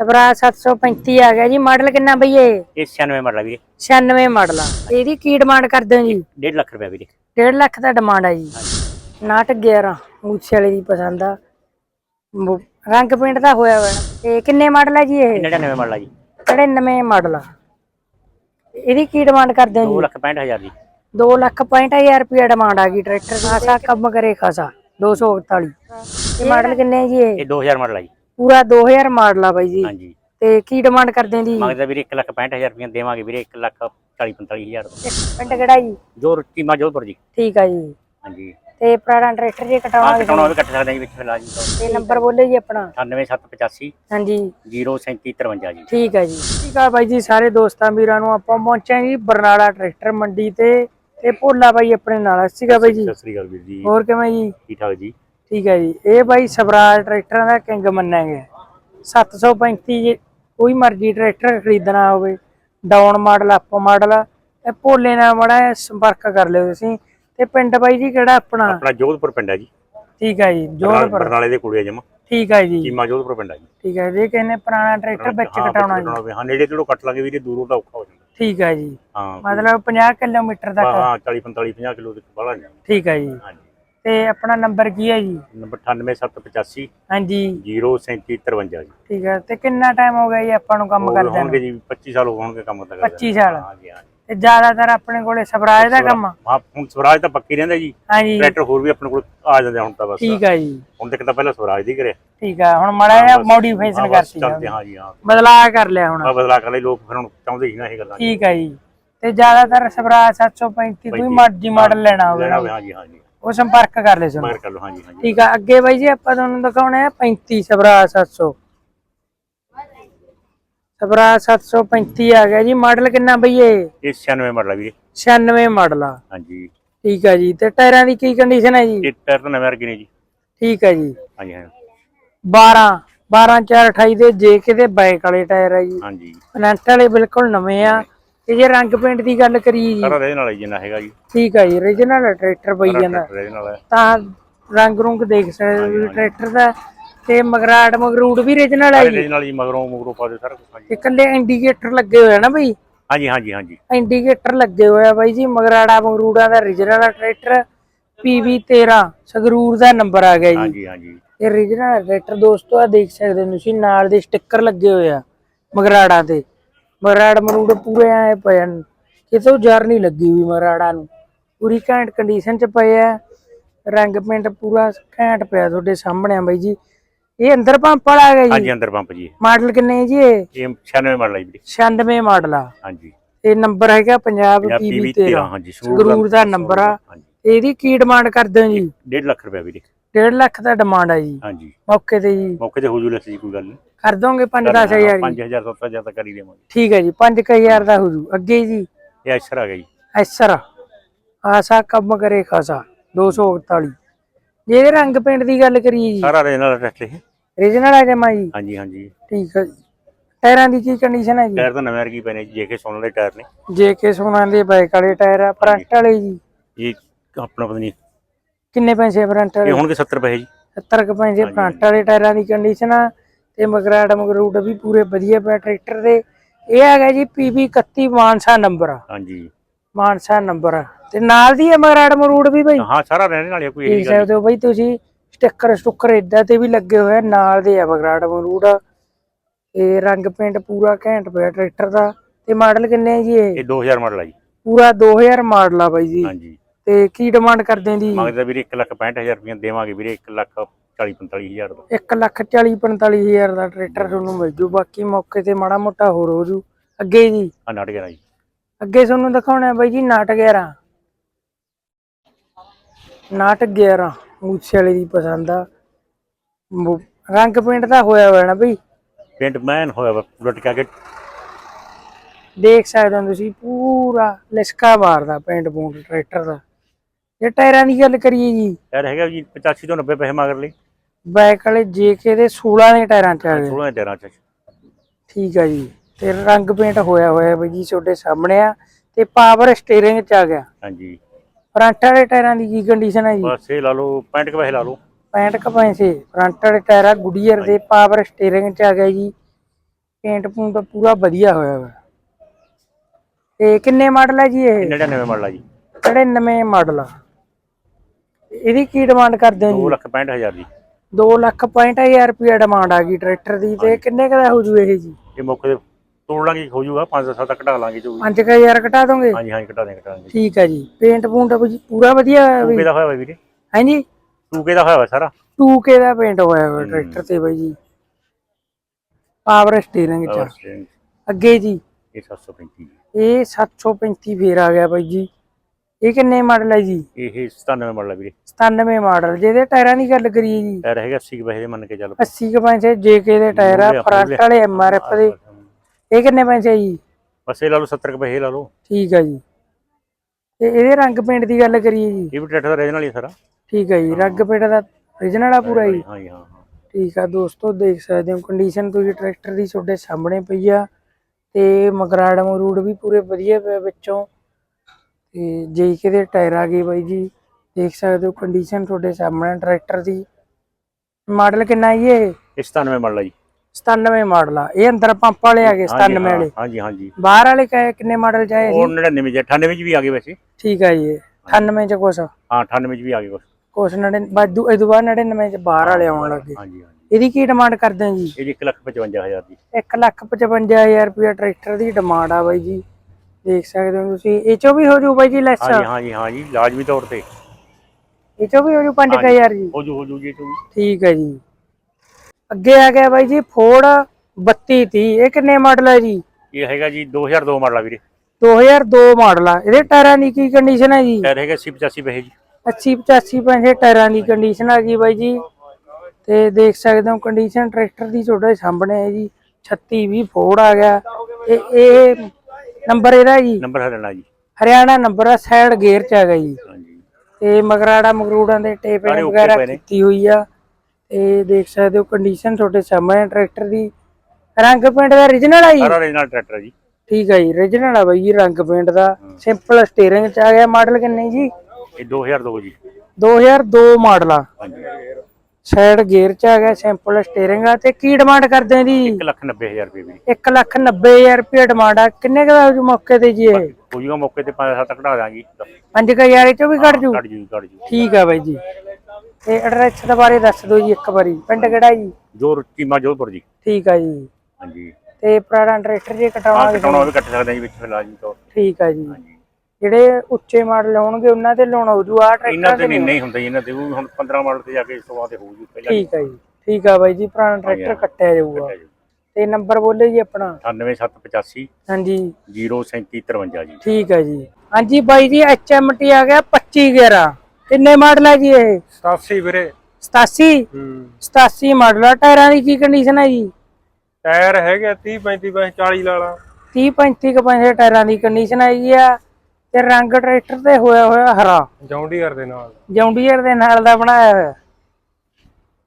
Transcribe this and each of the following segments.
ਸਬਰਾ 735 ਆ ਗਿਆ ਜੀ। ਮਾਡਲ ਕਿੰਨਾ ਬਈ ਇਹ ਇਹ 96 ਮਾਡਲ ਆ ਵੀਰੇ। 96 ਮਾਡਲ ਆ। ਇਹਦੀ ਕੀ ਡਿਮਾਂਡ ਕਰਦੇ ਹੋ ਜੀ? 1.5 ਲੱਖ ਰੁਪਏ ਵੀਰੇ। 1.5 ਲੱਖ ਦਾ ਡਿਮਾਂਡ ਆ ਜੀ। 911 ਮੂਛੇ ਵਾਲੇ ਦੀ ਪਸੰਦ ਆ। ਰੰਗ ਪੇਂਟ ਦਾ ਹੋਇਆ ਹੋਇਆ। ਤੇ ਕਿੰਨੇ ਮਾਡਲ ਹੈ ਜੀ ਇਹ? 99 ਮਾਡਲ ਆ ਜੀ। 99 ਮਾਡਲ ਆ। ਇਹਦੀ ਕੀ ਡਿਮਾਂਡ ਕਰਦੇ ਹੋ 2 ਜੀ ਲੱਖ 65000 ਜੀ। 2 ਲੱਖ 65000 ਰੁਪਇਆ ਡਿਮਾਂਡ ਆ ਗਈ ਟਰੈਕਟਰ ਦਾ ਆਸਾ ਕੰਮ ਕਰੇ ਖਾਸਾ। 241 ਇਹ ਮਾਡਲ ਕਿੰਨੇ ਜੀ ਇਹ? ਇਹ 2000 ਮਾਡਲ ਆ ਜੀ। ਪੂਰਾ 2000 ਮਾਡਲ ਆ ਬਾਈ ਜੀ। ਹਾਂਜੀ। ਤੇ ਕੀ ਡਿਮਾਂਡ ਕਰਦੇ ਜੀ? ਮੰਗਦਾ ਵੀਰੇ 1 ਲੱਖ 65000 ਰੁਪਏ ਦੇਵਾਂਗੇ ਵੀਰੇ 1 ਲੱਖ 40 45000 ਇੱਕ ਪਿੰਡ ਕਿਹੜਾ ਜੀ? ਜੋ ਟੀਮਾ ਜੋਧਪੁਰ ਜੀ। ਠੀਕ ਆ ਜੀ। ਹਾਂਜੀ। ਤੇ ਪੁਰਾਣਾ ਟਰੈਕਟਰ ਜੇ ਕਟਾਉਣਾ ਕਟਾਉਣਾ ਵੀ ਕੱਟ ਸਕਦੇ ਜੀ ਵਿੱਚ ਫਿਲਹਾਲ ਜੀ। ਤੇ ਨੰਬਰ ਬੋਲੇ ਜੀ ਆਪਣਾ। 98785 ਹਾਂਜੀ। 03753 ਜੀ। ਠੀਕ ਹੈ ਜੀ। ਠੀਕ ਆ ਬਾਈ ਜੀ ਸਾਰੇ ਦੋਸਤਾਂ ਵੀਰਾਂ ਨੂੰ ਆਪਾਂ ਪਹੁੰਚੇ ਜੀ ਬਰਨਾਲਾ ਟਰੈਕਟਰ ਮੰਡੀ ਤੇ। ਤੇ ਭੋਲਾ ਬਾਈ ਆਪਣੇ ਨਾਲ। ਅਕਾਲ ਬਾਈ ਜੀ। ਸਤਿ ਸ੍ਰੀ ਅਕਾਲ ਵੀਰ ਜੀ। ਹੋਰ ਕਿਵੇਂ ਜੀ? ਠੀਕ ਠਾਕ ਜੀ। ਠੀਕ ਹੈ ਜੀ। ਇਹ ਬਾਈ ਸਵਰਾਜ ਟਰੈਕਟਰਾਂ ਦਾ ਕਿੰਗ ਮੰਨਿਆ ਗਿਆ। 735 ਜੇ ਕੋਈ ਮਰਜ਼ੀ ਟਰੈਕਟਰ ਖਰੀਦਣਾ ਹੋਵੇ ਡਾਊਨ ਮਾਡਲ ਅਪ ਮਾਡਲ ਇਹ ਭੋਲੇ ਨਾਲ ਮੜਾ ਸੰਪਰਕ ਕਰ ਲਿਓ ਤੁਸੀਂ। ਤੇ ਪਿੰਡ ਬਾਈ ਜੀ ਕਿਹੜਾ ਆਪਣਾ? ਆਪਣਾ ਜੋਧਪੁਰ ਪਿੰਡ ਹੈ ਜੀ। ਠੀਕ ਹੈ ਜੀ ਜੋਧਪੁਰ। ਬਰਨਾਲੇ ਦੇ ਕੋਲੇ ਜਮਾ ਠੀਕ ਹੈ ਜੀ। ਟੀਮਾ ਜੋਧਪੁਰ ਪਿੰਡ ਹੈ ਜੀ। ਠੀਕ ਹੈ ਜੀ ਕਹਿੰਦੇ ਪੁਰਾਣਾ ਟਰੈਕਟਰ ਵਿੱਚ ਹਾਂ, ਕਟਾਉਣਾ ਜੀ। ਹਾਂ ਨੇੜੇ ਤੇੜੋਂ ਕੱਟ ਲਾਂਗੇ ਵੀਰੇ ਦੂਰੋਂ ਤਾਂ ਔਖਾ ਹੋ ਜਾਂਦਾ। ਠੀਕ ਹੈ ਜੀ। ਹਾਂ। ਮਤਲਬ 50 ਕਿਲੋਮੀਟਰ ਤੱਕ। ਹਾਂ 40 45 50 ਕਿਲੋ ਦੇ ਬਾਹਲਾ ਨਹੀਂ ਠੀਕ ਹੈ ਜੀ। ਹਾਂਜੀ ਤੇ ਆਪਣਾ ਨੰਬਰ ਕੀ ਹੈ ਜੀ? ਨੰਬਰ 98785 ਹਾਂਜੀ। 03753 ਜੀ। ਠੀਕ ਹੈ ਤੇ ਕਿੰਨਾ ਟਾਈਮ ਹੋ ਗਿਆ ਜੀ ਆਪਾਂ ਨੂੰ ਕੰਮ ਕਰਦੇ ਹੋਣਗੇ ਜੀ 25 ਸਾਲ ਹੋਣਗੇ ਕੰਮ ਕਰਦੇ 25 ਸਾਲ। ਹਾਂਜੀ ਹਾਂਜੀ ਤੇ ਜ਼ਿਆਦਾਤਰ ਆਪਣੇ ਕੋਲੇ ਸਵਰਾਜ ਦਾ ਕੰਮ ਆ? ਹਾਂ ਹੁਣ ਸਵਰਾਜ ਤਾਂ ਪੱਕੀ ਰਹਿੰਦਾ ਜੀ। ਹਾਂਜੀ ਟਰੈਕਟਰ ਹੋਰ ਵੀ ਆਪਣੇ ਕੋਲ ਆ ਜਾਂਦੇ ਹੁਣ ਤਾਂ ਬਸ। ਠੀਕ ਹੈ ਜੀ। ਹੁਣ ਤੱਕ ਤਾਂ ਪਹਿਲਾਂ ਸਵਰਾਜ ਦੀ ਕਰਿਆ। ਠੀਕ ਆ ਹੁਣ ਮੜਾ ਜਿਹਾ ਮੋਡੀਫਿਕੇਸ਼ਨ ਹਾਂ, ਕਰਤੀ ਚੱਲਦੇ ਆ ਹਾਂ ਜੀ ਹਾਂ। ਬਦਲਾਅ ਕਰ ਲਿਆ ਹੁਣ। ਆ ਬਦਲਾ ਕਰ ਲਈ ਲੋਕ ਫਿਰ ਹੁਣ ਚਾਹੁੰਦੇ ਹੀ ਨਾ ਇਹ ਗੱਲਾਂ। ਠੀਕ ਹੈ ਜੀ। ਤੇ ਜ਼ਿਆਦਾਤਰ ਸਵਰਾਜ 735 ਕੋਈ ਮਰਜ਼ੀ ਮਾਡਲ ਲੈਣਾ ਹੋਵੇ। ਲੈਣਾ ਹੋਵੇ ਹਾਂ ਜੀ ਹਾਂ ਜੀ। ਉਹ ਸੰਪਰਕ ਕਰ ਲੈ ਸੁਣੋ। ਮਗਰ ਕਰ ਲਓ ਹਾਂ ਜੀ ਹਾਂ ਜੀ ਠੀਕ ਆ ਅੱਗੇ ਬਾਈ ਜੀ ਆਪਾਂ ਤੁਹਾਨੂੰ ਦਿਖਾਉਣਾ ਹੈ 35 ਸਵਰਾਜ 700 ਸਵਰਾਜ 735 ਆ ਗਿਆ ਜੀ ਮਾਡਲ ਕਿੰਨਾ ਬਈ ਇਹ? ਇਹ 96 ਮਾਡਲ ਆ ਵੀਰੇ। 96 ਮਾਡਲ ਆ। ਹਾਂਜੀ। ਠੀਕ ਆ ਜੀ ਤੇ ਟਾਇਰਾਂ ਦੀ ਕੀ ਕੰਡੀਸ਼ਨ ਹੈ ਜੀ? ਇਹ ਟਾਇਰ ਤਾਂ ਨਵੇਂ ਵਰਗੇ ਨੇ ਜੀ। ਠੀਕ ਹੈ ਜੀ। ਹਾਂਜੀ ਹਾਂ 12 12 4 28 ਦੇ ਜੇਕੇ ਦੇ ਬਾਈਕ ਵਾਲੇ ਟਾਇਰ ਆ ਜੀ। ਹਾਂਜੀ। ਫਰੰਟ ਵਾਲੇ ਬਿਲਕੁਲ ਨਵੇਂ ਆ। ਤੇ ਜੇ ਰੰਗ ਪੇਂਟ ਦੀ ਗੱਲ ਕਰੀਏ ਜੀ। ਸਾਰਾ ਇਹਦੇ ਨਾਲ ਹੀ ਜਿੰਨਾ ਹੈਗਾ ਜੀ। ਠੀਕ ਆ ਜੀ origignal ਟਰੈਕਟਰ ਪਈ ਜਾਂਦਾ। ਨਾਲ ਹੈ ਤਾਂ ਰੰਗ ਰੁੰਗ ਦੇਖ ਸਕਦੇ ਹੋ ਟਰੈਕਟਰ ਦਾ। ਤੇ ਮਗਰਾੜ ਮਗਰੂੜ ਵੀ origignal ਹੈ ਜੀ। ਇਹਦੇ ਨਾਲ ਹੀ ਮਗਰੋਂ ਮਗਰੋਂ ਪਾ ਦੇ ਸਾਰਾ ਕੁਝ ਇਕੱਲੇ ਇੰਡੀਕੇਟਰ ਲੱਗੇ ਹੋਏ ਆ ਨਾ ਬਈ। ਹਾਂਜੀ ਹਾਂਜੀ ਹਾਂਜੀ। ਇੰਡੀਕੇਟਰ ਲੱਗੇ ਹੋਏ ਆ ਬਾਈ ਜੀ ਮਗਰਾੜਾ ਮਗਰੂੜਾ ਦਾ origignal ਟਰੈਕਟਰ PV 13 ਸੰਗਰੂਰ ਦਾ ਨੰਬਰ ਆ ਗਿਆ ਜੀ। ਹਾਂਜੀ ਹਾਂਜੀ। ਇਹ origignal ਟਰੈਕਟਰ ਦੋਸਤੋ ਆ ਦੇਖ ਸਕਦੇ ਹੋ ਤੁਸੀਂ ਨਾਲ ਦੇ ਸਟicker ਲੱਗੇ ਹੋਏ ਆ ਮਗਰਾੜਾ ਤੇ। ਮਗਰਾੜ ਮਰੂੜ ਪੂਰੇ ਆਏ ਪਏ ਹਨ। ਕਿਤੋਂ ਜਰ ਨਹੀਂ ਲੱਗੀ ਹੋਈ ਮਗਰਾੜਾ ਨੂੰ। ਪੂਰੀ ਘੈਂਟ ਕੰਡੀਸ਼ਨ ਚ ਪਏ ਆ। ਰੰਗ ਪੇਂਟ ਪੂਰਾ ਘੈਂਟ ਪਿਆ ਤੁਹਾਡੇ ਸਾਹਮਣੇ ਆ ਬਾਈ ਜੀ। ਇਹ ਅੰਦਰ ਪੰਪ ਵਾਲਾ ਗਿਆ ਜੀ? ਹਾਂਜੀ ਅੰਦਰ ਪੰਪ ਜੀ। ਮਾਡਲ ਕਿੰਨੇ ਹੈ ਜੀ ਇਹ? ਇਹ 96 ਮਾਡਲ ਹੈ ਵੀਰੇ। 96 ਮਾਡਲ ਆ। ਹਾਂਜੀ। ਇਹ ਨੰਬਰ ਹੈਗਾ ਪੰਜਾਬ ਪੰਜਾਬੀ PV ਵੀ 13 13 ਹਾਂਜੀ ਸੰਗਰੂਰ ਦਾ ਨੰਬਰ ਆ। ਇਹਦੀ ਕੀ ਡਿਮਾਂਡ ਕਰਦੇ ਹੋ ਜੀ? 1.5 ਲੱਖ ਰੁਪਏ ਵੀਰੇ। 1.5 ਲੱਖ ਦਾ ਡਿਮਾਂਡ ਆ ਜੀ। ਹਾਂਜੀ। ਮੌਕੇ ਤੇ ਜੀ। ਮੌਕੇ ਤੇ ਹੋ ਜੂ ਲੈਸ ਜੀ ਕੋਈ ਗੱਲ ਨਹੀਂ ਕਰ ਦੋਗੇ 5-10000 ਜੀ 5000 ਤੋਂ ਤਾਂ ਜ਼ਿਆਦਾ ਕਰ ਦੇਵਾਂਗੇ। ਠੀਕ ਹੈ ਜੀ 5000 ਦਾ ਹੋ ਜੂ ਅੱਗੇ ਜੀ। ਇਹ ਅਸ਼ਰ ਆ ਗਿਆ ਜੀ। ਐਸਰ ਆਸਾ ਕੰਮ ਕਰੇ ਖਾਸਾ 241 ਜੇ ਇਹਦੇ ਰੰਗ ਪੇਂਟ ਦੀ ਗੱਲ ਕਰੀਏ ਜੀ। ਸਾਰਾ ਰੇ ਨਾਲ ਟੈਸਟ ਇਹ। ਰੀਜਨਲ ਆ ਜਮਾ ਜੀ। ਹਾਂਜੀ ਹਾਂਜੀ। ਠੀਕ ਹੈ ਟਾਇਰਾਂ ਦੀ ਕੀ ਕੰਡੀਸ਼ਨ ਹੈ ਜੀ? ਟਾਇਰ ਤਾਂ ਨਵੇਂ ਵਰਗੀ ਪਏ ਨੇ ਜੀ ਜੇਕੇ ਸੋਨ ਦੇ ਟਾਇਰ ਨੇ। ਜੇ ਕੇ ਸੋਨਾ ਦੇ ਬਾਈਕ ਵਾਲੇ ਟਾਇਰ ਆ ਫਰੰਟ ਵਾਲੇ ਜੀ। ਇਹ ਆਪਣਾ ਪਤਾ ਨਹੀਂ। ਕਿੰਨੇ ਪੈਸੇ ਫਰੰਟ ਇਹ ਵਾਲੇ? ਹੋਣਗੇ 70 ਪੈਸੇ ਜੀ। 70 ਕੁ ਪੈਸੇ ਫਰੰਟ ਵਾਲੇ ਟਾਇਰਾਂ ਦੀ ਕੰਡੀਸ਼ਨ ਆ। ਤੇ ਮਗਰਾੜ ਮਗਰੂਟ ਵੀ ਪੂਰੇ ਵਧੀਆ ਪਿਆ ਟਰੈਕਟਰ ਦੇ। ਇਹ ਹੈਗਾ ਜੀ PB 31 ਮਾਨਸਾ ਨੰਬਰ। ਹਾਂਜੀ। ਮਾਨਸਾ ਨੰਬਰ। ਤੇ ਨਾਲ ਦੀ ਹੈ ਮਗਰਾੜ ਮਰੂੜ ਵੀ ਬਈ? ਹਾਂ ਸਾਰਾ ਰਹਿਣੇ ਵਾਲੀ ਕੋਈ ਇਹੀ ਸਕਦੇ ਹੋ ਬਈ ਤੁਸੀਂ। ਸਟicker ਸਟੁੱਕਰ ਇਦਾਂ ਤੇ ਵੀ ਲੱਗੇ ਹੋਏ ਨਾਲ ਦੇ ਆ ਬਗਰਾੜ ਮਰੂੜ ਇਹ ਰੰਗ ਪੇਂਟ ਪੂਰਾ ਘੈਂਟ ਪਿਆ ਟਰੈਕਟਰ ਦਾ। ਤੇ ਮਾਡਲ ਕਿੰਨੇ ਹੈ ਜੀ ਇਹ? ਇਹ 2000 ਮਾਡਲ ਆ ਜੀ। ਪੂਰਾ 2000 ਮਾਡਲ ਆ ਬਾਈ ਜੀ। ਹਾਂਜੀ। ਤੇ ਕੀ ਡਿਮਾਂਡ ਕਰਦੇ ਜੀ? ਮੰਗਦਾ ਵੀਰੇ 1 ਲੱਖ 65000 ਰੁਪਏ ਦੇਵਾਂਗੇ ਵੀਰੇ 1 ਲੱਖ 40 45000 ਦਾ। 1 ਲੱਖ 40 45 ਹਜ਼ਾਰ ਦਾ ਟਰੈਕਟਰ ਤੁਹਾਨੂੰ ਮਿਲ ਜੂ। ਬਾਕੀ ਮੌਕੇ ਤੇ ਮਾੜਾ ਮੋਟਾ ਹੋਰ ਹੋ ਜੂ। ਅੱਗੇ ਜੀ। ਆ ਨਾਟ ਗਿਆ ਜੀ। ਅੱਗੇ ਤੁਹਾਨੂੰ ਦਿਖਾਉਣਾ ਬਾਈ ਜੀ ਨਾਟ 11 ਨਾਟ 11 ਮੂਛੇ ਵਾਲੇ ਦੀ ਪਸੰਦ ਆ। ਮੋ- ਰੰਗ ਪੇਂਟ ਦਾ ਹੋਇਆ ਹੋਇਆ ਨਾ ਬਈ। ਪੇਂਟ ਮੈਨ ਹੋਇਆ ਵਾ ਪੂਰਾ ਟਿਕਾ ਕੇ। ਦੇਖ ਸਕਦੇ ਹੋ ਤੁਸੀਂ ਪੂਰਾ ਲਿਸਕਾ ਮਾਰਦਾ ਪੇਂਟ ਪੂੰਟ ਟਰੈਕਟਰ ਦਾ। ਜੇ ਟਾਇਰਾਂ ਦੀ ਗੱਲ ਕਰੀਏ ਜੀ। ਟਾਇਰ ਹੈਗਾ ਜੀ 85 ਤੋਂ 90 ਪੈਸੇ ਮਗਰ ਲਈ ਬੈਕ ਵਾਲੇ ਜੇਕੇ ਦੇ 16 ਦੇ ਟਾਇਰਾਂ ਚ ਆ ਗਏ। 16 ਟਾਇਰਾਂ ਚ ਠੀਕ ਆ ਜੀ। ਤੇ ਰੰਗ ਪੇਂਟ ਹੋਇਆ ਹੋਇਆ ਬਈ ਜੀ ਤੁਹਾਡੇ ਸਾਹਮਣੇ ਆ ਤੇ ਪਾਵਰ ਸਟੀਅਰਿੰਗ ਚ ਆ ਗਿਆ। ਹਾਂਜੀ। ਫਰੰਟ ਵਾਲੇ ਟਾਇਰਾਂ ਦੀ ਕੀ ਕੰਡੀਸ਼ਨ ਹੈ ਜੀ? ਬਸ ਇਹ ਲਾ ਲਓ 65 ਕੁ ਪੈਸੇ ਲਾ ਲਓ। 65 ਕ ਪੈਸੇ ਫਰੰਟ ਵਾਲੇ ਟਾਇਰ ਆ ਗੁਡੀਅਰ ਦੇ ਪਾਵਰ ਸਟੀਅਰਿੰਗ ਚ ਆ ਗਿਆ ਜੀ। ਪੇਂਟ ਪੂੰਟ ਪੂਰਾ ਵਧੀਆ ਹੋਇਆ ਵਾ। ਤੇ ਕਿੰਨੇ ਮਾਡਲ ਹੈ ਜੀ ਇਹ? 99 ਮਾਡਲ ਆ ਜੀ? 99 ਮਾਡਲ ਆ? ਇਹਦੀ ਕੀ ਡਿਮਾਂਡ ਕਰਦੇ ਹੋ 2 ਜੀ ਲੱਖ 65 ਹਜ਼ਾਰ ਜੀ। 2 ਲੱਖ 65000 ਰੁਪਏ ਡਿਮਾਂਡ ਆ ਗਈ ਟਰੈਕਟਰ ਦੀ ਤੇ ਕਿੰਨੇ ਕੁ ਦਾ ਹੋ ਜੂ ਇਹ ਜੀ? ਇਹ ਮੌਕੇ ਤੇ ਤੋੜ ਲਾਂਗੇ ਹੋ ਜਾਊਗਾ 5-7 ਤੱਕ ਘਟਾ ਲਾਂਗੇ ਜੋ ਵੀ। 5000 ਘਟਾ ਦੋਗੇ? ਹਾਂਜੀ ਹਾਂਜੀ ਘਟਾ ਦੇਂਗੇ ਘਟਾ ਦੇਂਗੇ ਠੀਕ ਹੈ ਜੀ। ਪੇਂਟ ਪੂੰਟ ਪੂਰਾ ਵਧੀਆ ਟੂਕੇ ਦਾ ਹੋਇਆ ਵੀਰੇ। ਹਾਂਜੀ ਟੂਕੇ ਦਾ ਹੋਇਆ ਸਾਰਾ। 2K ਦਾ ਪੇਂਟ ਹੋਇਆ ਹੋਇਆ ਟਰੈਕਟਰ ਤੇ ਬਾਈ ਜੀ। ਪਾਵਰ ਸਟੀਅਰਿੰਗ ਚ। ਅੱਗੇ ਜੀ। ਇਹ 735 ਜੀ ਇਹ 735 ਫੇਰ ਆ ਗਿਆ ਬਾਈ ਜੀ। ਇਹ ਕਿੰਨੇ ਮਾਡਲ ਹੈ ਜੀ? ਇਹ 97 ਮਾਡਲ ਆ ਵੀਰੇ। 97 ਮਾਡਲ ਜਿਹਦੇ ਟਾਇਰਾਂ ਦੀ ਗੱਲ ਕਰੀਏ ਜੀ। ਟਾਇਰ ਹੈਗਾ 80 ਕੁ ਪੈਸੇ ਦੇ ਮੰਨ ਕੇ ਚੱਲ 80 ਕੁ ਪੈਸੇ JK ਦੇ ਟਾਇਰ ਆ ਫਰੰਟ। ਵਾਲੇ MRF ਦੇ। ਇਹ ਕਿੰਨੇ ਪੈਸੇ ਜੀ? ਬਸ ਇਹ ਲਾ ਲਓ 70 ਕੁ ਪੈਸੇ ਲਾ ਲਓ। ਠੀਕ ਹੈ ਜੀ। ਤੇ ਇਹਦੇ ਰੰਗ ਪੇਂਟ ਦੀ ਗੱਲ ਕਰੀਏ ਜੀ। ਇਹ ਵੀ ਟਰੈਕਟਰ ਦਾ ਰੀਜਨਲ ਹੀ ਸਾਰਾ। ਠੀਕ ਹੈ ਜੀ ਰੰਗ ਪੇਂਟ ਦਾ original ਆ ਪੂਰਾ ਹਾਂ ਜੀ ਹਾਂ ਹਾਂ। ਠੀਕ ਆ ਦੋਸਤੋ ਦੇਖ ਸਕਦੇ ਹੋ ਕੰਡੀਸ਼ਨ ਤੁਸੀਂ ਟਰੈਕਟਰ ਦੀ ਤੁਹਾਡੇ ਸਾਹਮਣੇ ਪਈ ਆ। ਤੇ ਮਗਰਾੜ ਮਰੂੜ ਵੀ ਪੂਰੇ ਵਧੀਆ ਪਿਆ ਵਿੱਚੋਂ। ਤੇ ਜੇਕੇ ਦੇ ਟਾਇਰ ਆ ਗਏ ਬਾਈ ਜੀ ਦੇਖ ਸਕਦੇ ਹੋ ਕੰਡੀਸ਼ਨ ਤੁਹਾਡੇ ਸਾਹਮਣੇ ਟਰੈਕਟਰ ਦੀ। ਮਾਡਲ ਕਿੰਨਾ ਜੀ ਇਹ? ਇਹ 97 ਮਾਡਲ ਆ ਜੀ। 97 ਮਾਡਲ ਆ। ਇਹ ਅੰਦਰ ਪੰਪ ਵਾਲੇ ਆ ਗਏ ਹਾਂਜੀ, 97 ਵਾਲੇ। ਹਾਂਜੀ ਹਾਂਜੀ। ਬਾਹਰ ਵਾਲੇ ਕਹੇ ਕਿੰਨੇ ਮਾਡਲ ਚਾਹੇ ਉਹ ਸੀ 99 ਚ 98 ਚ ਵੀ ਆ ਗਏ ਵੈਸੇ। ਠੀਕ ਆ ਜੀ ਇਹ। 98 ਚ ਕੁਛ? ਹਾਂ 98 ਚ ਵੀ ਆ ਗਏ ਕੁਛ। ਕੁਛ 99 ਬਾਦੂ ਇਹ ਬਾਅਦ 99 ਚ ਬਾਹਰ ਵਾਲੇ ਆਉਣ ਲੱਗੇ। ਹਾਂਜੀ ਹਾਂਜੀ। ਇਹਦੀ ਕੀ ਡਿਮਾਂਡ ਕਰਦੇ ਆ ਜੀ? ਇਹ ਜੀ 1 ਲੱਖ 55 ਹਜ਼ਾਰ ਦੀ। 1 ਲੱਖ 55000 ਰੁਪਇਆ ਟਰੈਕਟਰ ਦੀ ਡਿਮਾਂਡ ਆ ਬਾਈ ਜੀ। ਦੇਖ ਸਕਦੇ ਹੋ ਤੁਸੀਂ। ਇਹ ਚੋਂ ਵੀ ਹੋ ਜੂ ਬਾਈ ਜੀ ਲੈਸ? ਹਾਂਜੀ ਹਾਂਜੀ ਹਾਂ ਜੀ ਲਾਜ਼ਮੀ ਤੌਰ ਤੇ। ਇਹ ਚੋਂ ਵੀ ਹੋ ਜੂ 5000 ਜੀ? ਹੋ ਜੂ ਹੋ ਜੂ ਜੀ ਵੀ। ਠੀਕ ਹੈ ਜੀ। ਅੱਗੇ ਆ ਗਿਆ ਬਾਈ ਜੀ ਫੋਰਡ 3230 ਇਹ ਕਿੰਨੇ ਮਾਡਲ ਹੈ ਜੀ? ਇਹ ਹੈਗਾ ਜੀ 2002 ਮਾਡਲ ਆ ਵੀਰੇ। 2002 ਮਾਡਲ ਆ। ਇਹਦੇ ਟਾਇਰਾਂ ਦੀ ਕੀ ਕੰਡੀਸ਼ਨ ਹੈ ਜੀ? ਟਾਇਰ ਹੈਗਾ 80 85 ਪੈਸੇ ਜੀ। 80 85 ਪੈਸੇ ਟਾਇਰਾਂ ਦੀ ਕੰਡੀਸ਼ਨ ਆ ਗਈ ਬਾਈ ਜੀ। ਤੇ ਦੇਖ ਸਕਦੇ ਹੋ ਕੰਡੀਸ਼ਨ ਟਰੈਕਟਰ ਦੀ ਤੁਹਾਡੇ ਸਾਹਮਣੇ ਹੈ ਜੀ। 36 20 ਫੋਰਡ ਆ ਗਿਆ। ਇਹ ਇਹ ਨੰਬਰ ਇਹਦਾ ਜੀ? ਨੰਬਰ ਹਰਿਆਣਾ ਜੀ। ਹਰਿਆਣਾ ਨੰਬਰ ਆ ਸਾਈਡ ਗੇਅਰ ਚ ਹੈਗਾ ਜੀ। ਹਾਂਜੀ। ਤੇ ਮਗਰਾੜਾ ਮਗਰੂੜਾਂ ਦੇ ਟੇਪ ਸਾਰੇ okay ਵਗੈਰਾ ਪਏ ਨੇ। ਕੀਤੀ ਹੋਈ ਆ। ਤੇ ਦੇਖ ਸਕਦੇ ਹੋ ਕੰਡੀਸ਼ਨ ਤੁਹਾਡੇ ਸਾਹਮਣੇ ਟਰੈਕਟਰ ਦੀ। ਰੰਗ ਪੇਂਟ ਦਾ origignal ਆ ਜੀ? ਸਾਰਾ ਰੀਜਨਲ ਟਰੈਕਟਰ ਆ ਜੀ। ਠੀਕ ਆ ਜੀ origignal ਆ ਬਾਈ ਜੀ ਰੰਗ ਪੇਂਟ ਦਾ। ਸਿੰਪਲ ਸਟੀਅਰਿੰਗ ਚ ਆ ਗਿਆ ਮਾਡਲ ਕਿੰਨੇ ਜੀ? ਇਹ 2002 ਜੀ। 2002 ਮਾਡਲ ਆ। ਹਾਂਜੀ। ਸਾਈਡ ਗੇਅਰ ਚ ਆ ਗਿਆ ਸਿੰਪਲ ਸਟੀਅਰਿੰਗ ਆ ਤੇ ਕੀ ਡਿਮਾਂਡ ਕਰਦੇ ਆ ਜੀ? 1 ਲੱਖ 90 ਹਜ਼ਾਰ ਰੁਪਏ ਵੀਰੇ 1 ਲੱਖ 90000 ਰੁਪਏ ਡਿਮਾਂਡ ਆ। ਕਿੰਨੇ ਕੁ ਦਾ ਜੂ ਮੌਕੇ ਤੇ ਜੀ ਇਹ? ਹੋ ਜੂਗਾ ਮੌਕੇ ਤੇ 5 7 ਘਟਾ ਦਾਂਗੇ 5000 ਚੋਂ ਵੀ ਘੱਟ ਜੂ? ਘਟ ਜੂ ਘਟ ਜੂ। ਠੀਕ ਆ ਬਾਈ ਜੀ। ਤੇ ਐਡਰੈਸ ਦੇ ਬਾਰੇ ਦੱਸ ਦਿਓ ਜੀ ਇੱਕ ਵਾਰੀ। ਪਿੰਡ ਕਿਹੜਾ ਜੀ? ਜੋ ਚੀਮਾ ਜੋਧਪੁਰ ਜੀ। ਠੀਕ ਆ ਜੀ। ਹਾਂਜੀ। ਤੇ ਪੁਰਾਣਾ ਟਰੈਕਟਰ ਜੇ ਕਟਾਉਣਾ ਕਟਾਉਣਾ ਵੀ ਕੱਟ ਸਕਦੇ ਆ ਜੀ ਵਿੱਚ ਲਾਜ਼ਮੀ ਤੌਰ ਤੇ। ਠੀਕ ਆ ਜੀ। ਜਿਹੜੇ ਉੱਚੇ ਮਾਡਲ ਹੋਣਗੇ ਉਹਨਾਂ ਤੇ ਲਾਉਣਾ ਹੋ ਜੂ ਆ ਇਹਨਾਂ ਟਰੈਕਟਰ ਤੇ ਨਹੀਂ ਨਹੀਂ ਹੁੰਦਾ ਜੀ, ਇਹਨਾਂ ਤੇ ਉਹ ਹੁਣ 15 ਮਾਡਲ ਤੇ ਜਾ ਕੇ ਇਸ ਤੋਂ ਬਾਅਦ ਹੋ ਜੂ ਪਹਿਲਾਂ ਠੀਕ ਆ ਜੀ ਠੀਕ ਆ ਬਾਈ ਜੀ ਪੁਰਾਣਾ ਟਰੈਕਟਰ ਕੱਟਿਆ ਜਾਊਗਾ। ਤੇ ਨੰਬਰ ਬੋਲੇ ਜੀ ਆਪਣਾ? 98785 ਹਾਂਜੀ। 03753 ਜੀ। ਠੀਕ ਆ ਜੀ। ਹਾਂਜੀ ਬਾਈ ਜੀ HMT ਆ ਗਿਆ 25 11 ਕਿੰਨੇ ਮਾਡਲ ਹੈ ਜੀ ਇਹ? 87 ਵੀਰੇ। 87 ਹੂੰ। 87 ਮਾਡਲ ਆ ਟਾਇਰਾਂ ਦੀ ਕੀ ਕੰਡੀਸ਼ਨ ਹੈ ਜੀ? ਟਾਇਰ ਹੈਗੇ 30 35 ਪੈਸੇ 40 ਲਾ ਲਾ 30 35 ਕੁ ਪੈਸੇ ਟਾਇਰਾਂ ਦੀ ਕੰਡੀਸ਼ਨ ਹੈਗੀ ਆ। ਤੇ ਰੰਗ ਟਰੈਕਟਰ ਤੇ ਹੋਇਆ ਹੋਇਆ ਹਰਾ। ਜੌਂਡੀਅਰ ਦੇ ਨਾਲ। ਜੌਂਡੀਅਰ ਦੇ ਨਾਲ ਦਾ ਬਣਾਇਆ ਹੋਇਆ।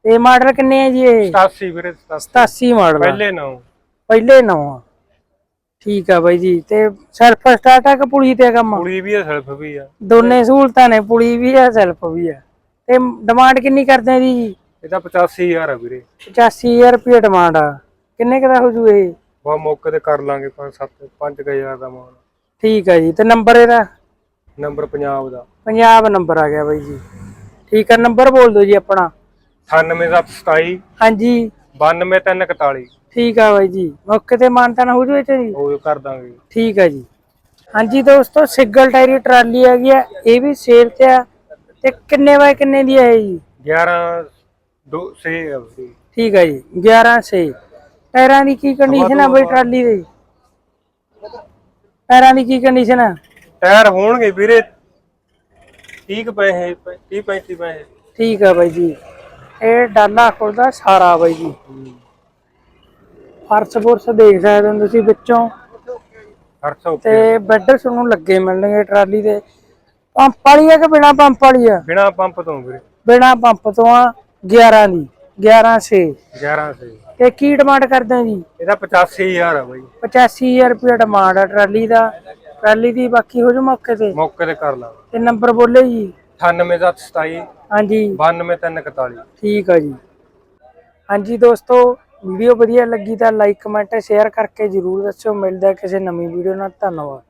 ਤੇ ਮਾਡਲ ਕਿੰਨੇ ਆ ਜੀ ਇਹ? 87 ਵੀਰੇ 87 87 ਮਾਡਲ। ਪਹਿਲੇ ਨੌ। ਪਹਿਲੇ ਨਵਾਂ ਠੀਕ ਆ ਬਾਈ ਜੀ ਤੇ ਸੈਲਫ ਸਟਾਰਟ ਆ ਕਿ ਪੁਲੀ ਤੇ ਕੰਮ? ਕੁੜੀ ਵੀ ਆ ਸੈਲਫ ਵੀ ਆ। ਦੋਨੇ ਸਹੂਲਤਾਂ ਨੇ ਪੁਲੀ ਵੀ ਆ ਸੈਲਫ ਵੀ ਆ। ਤੇ ਡਿਮਾਂਡ ਕਿੰਨੀ ਕਰਦੇ ਆ ਜੀ? ਇਹਦਾ 85000 ਆ ਵੀਰੇ। 85000 ਰੁਪਏ ਡਿਮਾਂਡ ਆ। ਕਿੰਨੇ ਕੁ ਦਾ ਹੋ ਜੂ ਇਹ? ਬਾ ਮੌਕੇ ਤੇ ਕਰ ਲਾਂਗੇ 5 7 5000 ਦਾ ਮਾਲ। ਠੀਕ ਆ ਜੀ ਤੇ ਨੰਬਰ ਇਹਦਾ? ਨੰਬਰ ਪੰਜਾਬ ਦਾ। ਪੰਜਾਬ ਨੰਬਰ ਆ ਗਿਆ ਬਾਈ ਜੀ। ਠੀਕ ਆ ਨੰਬਰ ਬੋਲ ਦਿਓ ਜੀ ਆਪਣਾ। 98727 ਹਾਂਜੀ। 92341 ਠੀਕ ਆ ਬਾਈ ਜੀ ਮੌਕੇ ਤੇ ਮਾਨਤਾ ਨਾ ਹੋ ਜੂ ਇਹ ਜੀ। ਉਹ ਕਰ ਦਾਂਗੇ। ਠੀਕ ਆ ਜੀ। ਹਾਂਜੀ ਦੋਸਤੋ ਸਿੰਗਲ ਟਾਇਰੀ ਟਰਾਲੀ ਹੈਗੀ ਆ ਇਹ ਵੀ ਸੇਲ ਤੇ ਆ ਤੇ ਕਿੰਨੇ ਬਾਏ ਕਿੰਨੇ ਦੀ ਹੈ ਜੀ? 11 2 6 ਆ ਵੀਰੇ ਠੀਕ ਆ ਜੀ 11 ਸੇ ਟਾਇਰਾਂ ਦੀ ਕੀ ਕੰਡੀਸ਼ਨ ਆ ਬਈ ਟਰਾਲੀ ਦੀ? ਟਾਇਰਾਂ ਦੀ ਕੀ ਕੰਡੀਸ਼ਨ ਆ? ਟਾਇਰ ਹੋਣਗੇ ਵੀਰੇ। 30 ਕੁ ਪੈਸੇ 30 35 ਪੈਸੇ। ਠੀਕ ਆ ਬਾਈ ਜੀ। ਇਹ ਡਾਲਾ ਖੁੱਲਦਾ ਸਾਰਾ ਬਾਈ ਜੀ। ਫਰਸ਼ ਫੁਰਸ਼ ਦੇਖ ਸਕਦੇ ਹੋ ਤੁਸੀਂ ਵਿੱਚੋਂ। 800 ਤੇ ਬੈੱਡ ਤੁਹਾਨੂੰ ਲੱਗੇ ਮਿਲਣਗੇ ਟਰਾਲੀ ਦੇ। ਪੰਪ ਵਾਲੀ ਆ ਕਿ ਬਿਨਾ ਪੰਪ ਵਾਲੀ ਆ? ਬਿਨਾ ਪੰਪ ਤੋਂ ਵੀਰੇ। ਬਿਨਾ ਪੰਪ ਤੋਂ ਆ 11 ਦੀ। 11 ਸੇ 11 ਸੇ ਤੇ ਕੀ ਡਿਮਾਂਡ ਕਰਦੇ ਆ ਜੀ? ਇਹਦਾ 85000 ਆ ਬਾਈ। 85000 ਰੁਪਏ ਡਿਮਾਂਡ ਆ ਟਰਾਲੀ ਦਾ। ਟਰਾਲੀ ਦੀ ਬਾਕੀ ਹੋ ਜੂ ਮੌਕੇ ਤੇ? ਮੌਕੇ ਤੇ ਕਰ ਲਾਂਗੇ। ਤੇ ਨੰਬਰ ਬੋਲੇ ਜੀ? 98727 ਹਾਂਜੀ। 92341 ਠੀਕ ਆ ਜੀ। ਹਾਂਜੀ ਦੋਸਤੋ ਵੀਡੀਓ ਵਧੀਆ ਲੱਗੀ ਤਾਂ ਲਾਈਕ ਕਮੈਂਟ ਸ਼ੇਅਰ ਕਰਕੇ ਜਰੂਰ ਦੱਸਿਓ। ਮਿਲਦਾ ਕਿਸੇ ਨਵੀਂ ਵੀਡੀਓ ਨਾਲ। ਧੰਨਵਾਦ।